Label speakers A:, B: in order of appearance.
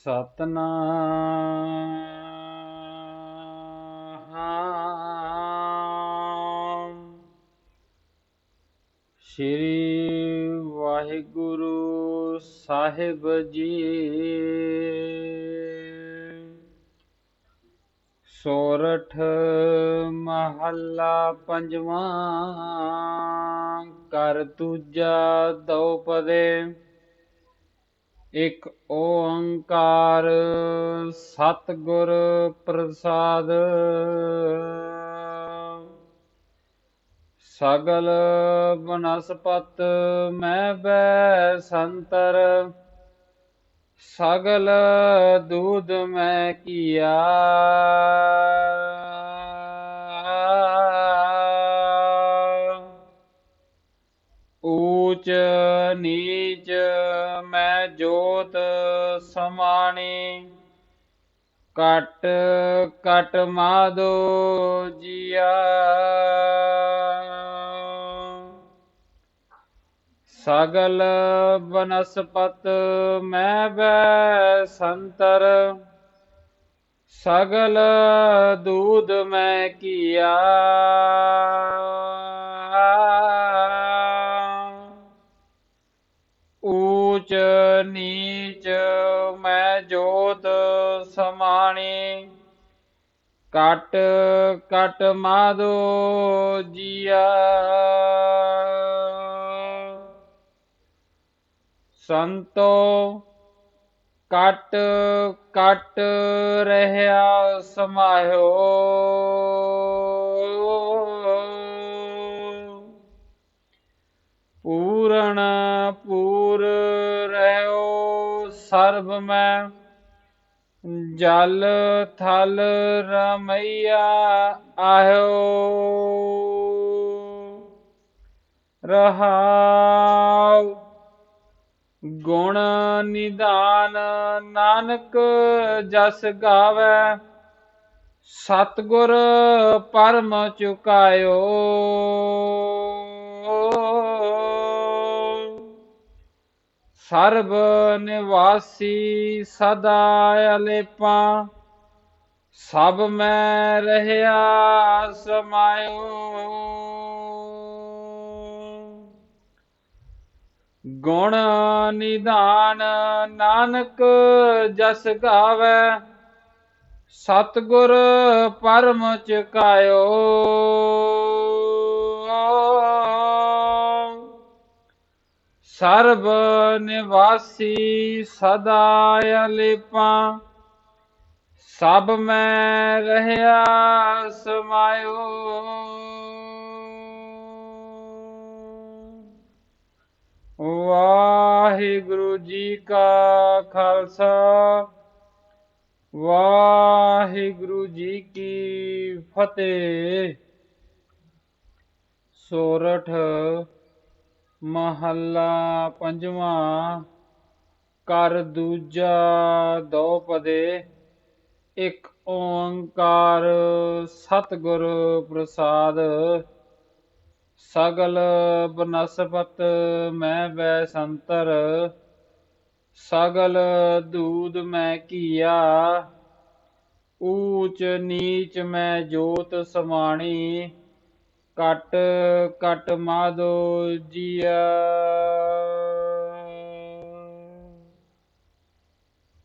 A: ਸਤਨਾਮ। ਸ੍ਰੀ ਵਾਹਿਗੁਰੂ ਸਾਹਿਬ ਜੀ। ਸੋਰਠ ਮਹੱਲਾ ਪੰਜਵਾਂ। ਕਰ ਦੂਜਾ ਦੋਪਦੇ ਇੱਕ ਓੰਕਾਰ ਸਤਿਗੁਰ ਪ੍ਰਸਾਦ। ਸਗਲ ਬਨਸਪਤ ਮੈਂ ਬੈ ਸੰਤਰ ਸਗਲ ਦੂਧ ਮੈਂ ਕੀਆ। ਊਚ ਨੀਚ ਮੈਂ ਜੋਤ ਸਮਾਣੀ ਕਟ ਕਟ ਮਾਦੋ ਜੀਆ। ਸਗਲ ਬਨਸਪਤ ਮੈਂ ਬੈ ਸੰਤਰ, ਸਗਲ ਦੂਧ ਮੈਂ ਕੀਆ। ਊਚ ਨੀਚ ਮੈਂ ਜੋਤ ਸਮਾਣੀ। ਕਟ ਕਟ ਮਾਦੋ ਜੀਆ। ਸੰਤੋ, ਕਟ ਕਟ ਰਹਿਆ ਸਮਾਇਓ। ਪੂਰਨ ਪੂਰ ਸਰਬ ਮੈਂ ਜਲ ਥਲ ਰਮਈਆ ਆਇਓ ਰਹਾਉ ਗੁਣ ਨਿਦਾਨ ਨਾਨਕ ਜਸ ਗਾਵੇ, ਸਤਗੁਰ ਪਰਮ ਚੁਕਾਇਓ। ਸਰਬ ਨਿਵਾਸੀ ਸਦਾ ਅਲੇਪਾ, ਸਭ ਮੈਂ ਰਹਿਆ ਸਮਾਇਓ। ਗੁਣ ਨਿਧਾਨ ਨਾਨਕ ਜਸ ਗਾਵੇ, ਸਤਗੁਰ ਪਰਮ ਚਕਾਇਓ। ਸਰਬ ਨਿਵਾਸੀ ਸਦਾ ਅਲਿਪਾ, ਸਭ ਮੈਂ ਰਹਿਆ ਸਮਾਇਓ। ਵਾਹਿਗੁਰੂ ਜੀ ਕਾ ਖਾਲਸਾ, ਵਾਹਿਗੁਰੂ ਜੀ ਕੀ ਫਤਿਹ। ਸੋਰਠ ਮਹੱਲਾ ਪੰਜਵਾਂ ਕਰ ਦੂਜਾ ਦੋਪਦੇ ਇੱਕ ਓੰਕਾਰ ਸਤਿਗੁਰ ਪ੍ਰਸਾਦ। ਸਗਲ ਬਨਸਪਤ ਮੈਂ ਬੈ ਸੰਤਰ ਸਗਲ ਦੂਦ ਮੈਂ ਕੀਆ ਊਚ ਨੀਚ ਮੈਂ ਜੋਤ ਸਮਾਣੀ ਕਟ ਕਟ ਮਾਧੋ ਜੀਆ।